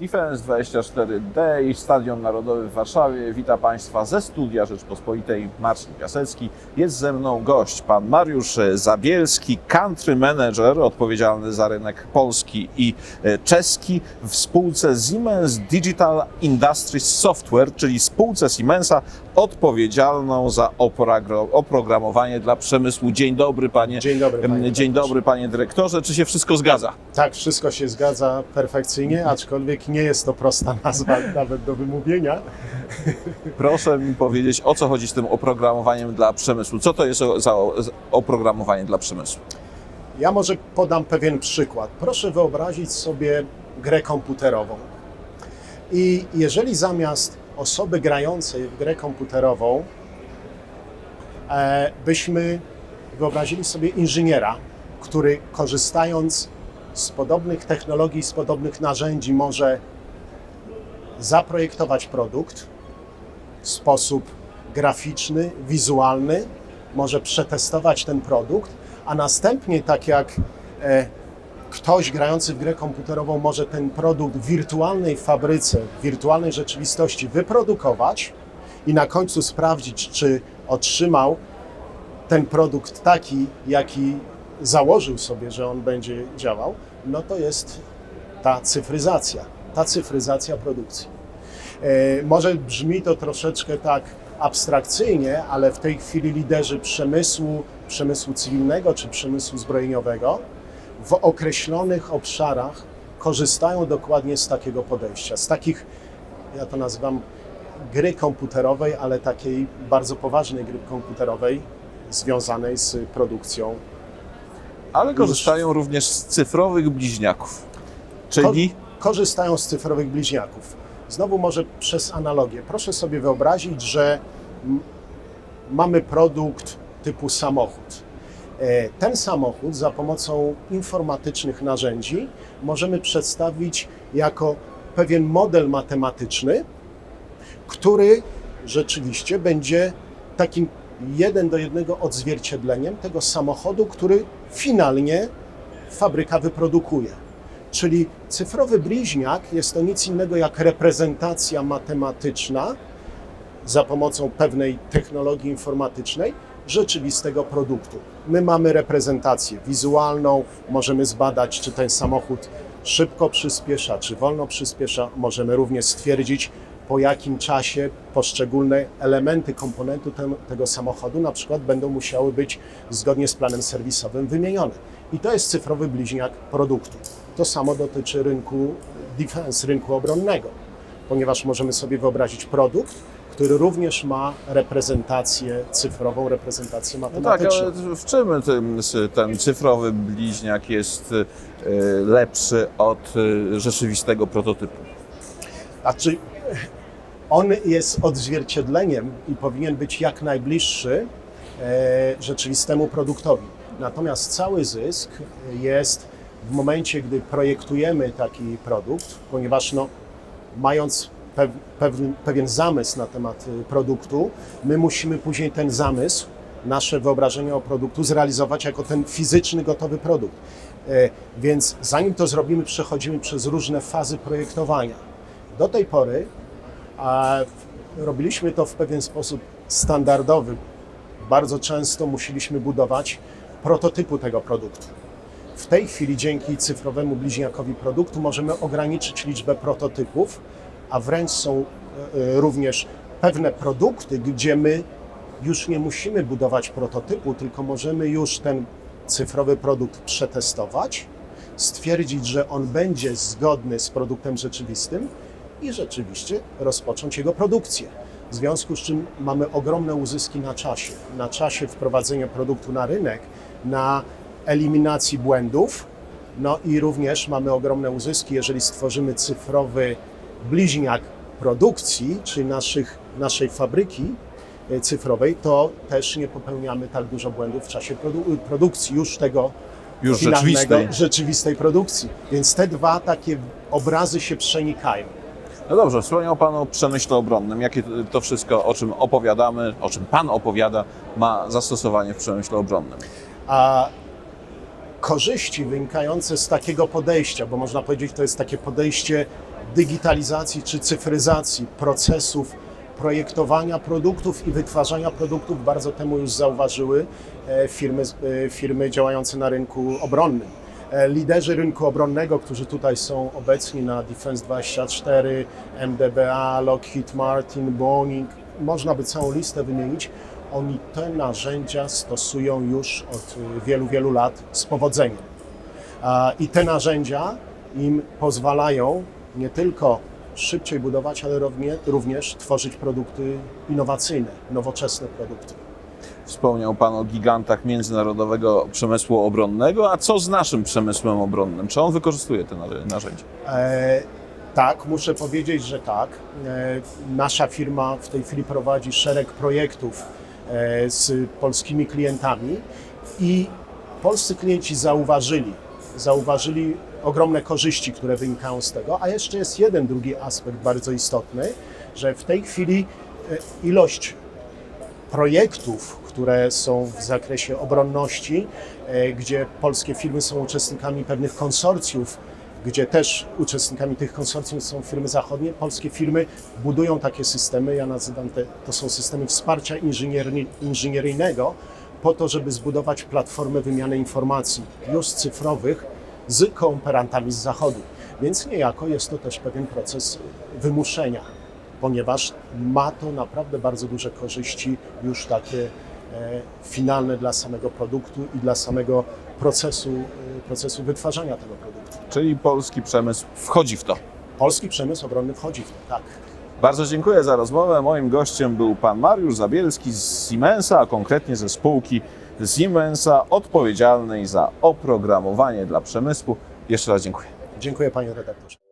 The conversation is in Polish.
Defense 24D i Stadion Narodowy w Warszawie. Witam Państwa ze studia Rzeczpospolitej Marcin Piasecki. Jest ze mną gość, pan Mariusz Zabielski, country manager odpowiedzialny za rynek polski i e, czeski w spółce Siemens Digital Industries Software, czyli spółce Siemensa odpowiedzialną za oprogramowanie dla przemysłu. Dzień dobry panie. Dzień dobry, panie Dzień dyrektorze. dobry panie dyrektorze. Czy się wszystko zgadza? Tak, wszystko się zgadza perfekcyjnie, aczkolwiek nie jest to prosta nazwa nawet do wymówienia. Proszę mi powiedzieć, o co chodzi z tym oprogramowaniem dla przemysłu? Co to jest za oprogramowanie dla przemysłu? Ja może podam pewien przykład. Proszę wyobrazić sobie grę komputerową. I jeżeli zamiast osoby grającej w grę komputerową e, byśmy wyobrazili sobie inżyniera, który korzystając z podobnych technologii, z podobnych narzędzi może zaprojektować produkt w sposób graficzny, wizualny, może przetestować ten produkt, a następnie, tak jak e, ktoś grający w grę komputerową może ten produkt w wirtualnej fabryce, w wirtualnej rzeczywistości wyprodukować i na końcu sprawdzić, czy otrzymał ten produkt taki, jaki założył sobie, że on będzie działał, no to jest ta cyfryzacja, ta cyfryzacja produkcji. E, Może brzmi to troszeczkę tak abstrakcyjnie, ale w tej chwili liderzy przemysłu, przemysłu cywilnego czy przemysłu zbrojeniowego w określonych obszarach korzystają dokładnie z takiego podejścia, z takich, ja to nazywam gry komputerowej, ale takiej bardzo poważnej gry komputerowej związanej z produkcją. Ale korzystają również z cyfrowych bliźniaków. Czyli korzystają z cyfrowych bliźniaków. Znowu może przez analogię. Proszę sobie wyobrazić, że mamy produkt typu samochód. E, Ten samochód za pomocą informatycznych narzędzi możemy przedstawić jako pewien model matematyczny, który rzeczywiście będzie takim jeden do jednego odzwierciedleniem tego samochodu, który finalnie fabryka wyprodukuje. Czyli cyfrowy bliźniak jest to nic innego jak reprezentacja matematyczna za pomocą pewnej technologii informatycznej rzeczywistego produktu. My mamy reprezentację wizualną, możemy zbadać, czy ten samochód szybko przyspiesza, czy wolno przyspiesza. Możemy również stwierdzić, po jakim czasie poszczególne elementy, komponenty tem- tego samochodu na przykład będą musiały być zgodnie z planem serwisowym wymienione. I to jest cyfrowy bliźniak produktu. To samo dotyczy rynku defense, rynku obronnego, ponieważ możemy sobie wyobrazić produkt, który również ma reprezentację cyfrową, reprezentację no tak, matematyczną. ale w czym ten, ten cyfrowy bliźniak jest y, lepszy od y, rzeczywistego prototypu? Znaczy, on jest odzwierciedleniem i powinien być jak najbliższy e, rzeczywistemu produktowi. Natomiast cały zysk jest w momencie, gdy projektujemy taki produkt, ponieważ no, mając pewien, pewien zamysł na temat y, produktu, my musimy później ten zamysł, nasze wyobrażenie o produktu zrealizować jako ten fizyczny, gotowy produkt. E, Więc zanim to zrobimy, przechodzimy przez różne fazy projektowania. Do tej pory robiliśmy to w pewien sposób standardowy. Bardzo często musieliśmy budować prototypu tego produktu. W tej chwili dzięki cyfrowemu bliźniakowi produktu możemy ograniczyć liczbę prototypów, a wręcz są e, e, również pewne produkty, gdzie my już nie musimy budować prototypu, tylko możemy już ten cyfrowy produkt przetestować, stwierdzić, że on będzie zgodny z produktem rzeczywistym i rzeczywiście rozpocząć jego produkcję. W związku z czym mamy ogromne uzyski na czasie. Na czasie wprowadzenia produktu na rynek, na eliminacji błędów, no i również mamy ogromne uzyski, jeżeli stworzymy cyfrowy bliźniak produkcji, czyli naszych, naszej fabryki e, cyfrowej, to też nie popełniamy tak dużo błędów w czasie produ- produkcji już tego Już rzeczywistej. rzeczywistej produkcji. Więc te dwa takie obrazy się przenikają. No dobrze, wspomniał Pan o przemyśle obronnym. Jakie to wszystko, o czym opowiadamy, o czym Pan opowiada, ma zastosowanie w przemyśle obronnym? A korzyści wynikające z takiego podejścia, bo można powiedzieć, to jest takie podejście digitalizacji czy cyfryzacji procesów projektowania produktów i wytwarzania produktów bardzo temu już zauważyły e, firmy, e, firmy działające na rynku obronnym. E, Liderzy rynku obronnego, którzy tutaj są obecni na Defense 24, MDBA, Lockheed Martin, Boeing, można by całą listę wymienić, oni te narzędzia stosują już od wielu, wielu lat z powodzeniem. I te narzędzia im pozwalają nie tylko szybciej budować, ale równie, również tworzyć produkty innowacyjne, nowoczesne produkty. Wspomniał Pan o gigantach międzynarodowego przemysłu obronnego, a co z naszym przemysłem obronnym? Czy on wykorzystuje te nar- narzędzia? E, tak, muszę powiedzieć, że tak. E, nasza firma w tej chwili prowadzi szereg projektów e, z polskimi klientami i polscy klienci zauważyli, zauważyli ogromne korzyści, które wynikają z tego, a jeszcze jest jeden drugi aspekt bardzo istotny, że w tej chwili e, ilość projektów, które są w zakresie obronności, e, gdzie polskie firmy są uczestnikami pewnych konsorcjów, gdzie też uczestnikami tych konsorcjów są firmy zachodnie. Polskie firmy budują takie systemy, ja nazywam te, to są systemy wsparcia inżynieryjnego, po to, żeby zbudować platformę wymiany informacji już cyfrowych z kooperantami z zachodu. Więc niejako jest to też pewien proces wymuszenia ponieważ ma to naprawdę bardzo duże korzyści już takie e, finalne dla samego produktu i dla samego procesu, e, procesu wytwarzania tego produktu. Czyli polski przemysł wchodzi w to. Polski przemysł obronny wchodzi w to, tak. Bardzo dziękuję za rozmowę. Moim gościem był pan Mariusz Zabielski z Siemensa, a konkretnie ze spółki Siemensa odpowiedzialnej za oprogramowanie dla przemysłu. Jeszcze raz dziękuję. Dziękuję panie redaktorze.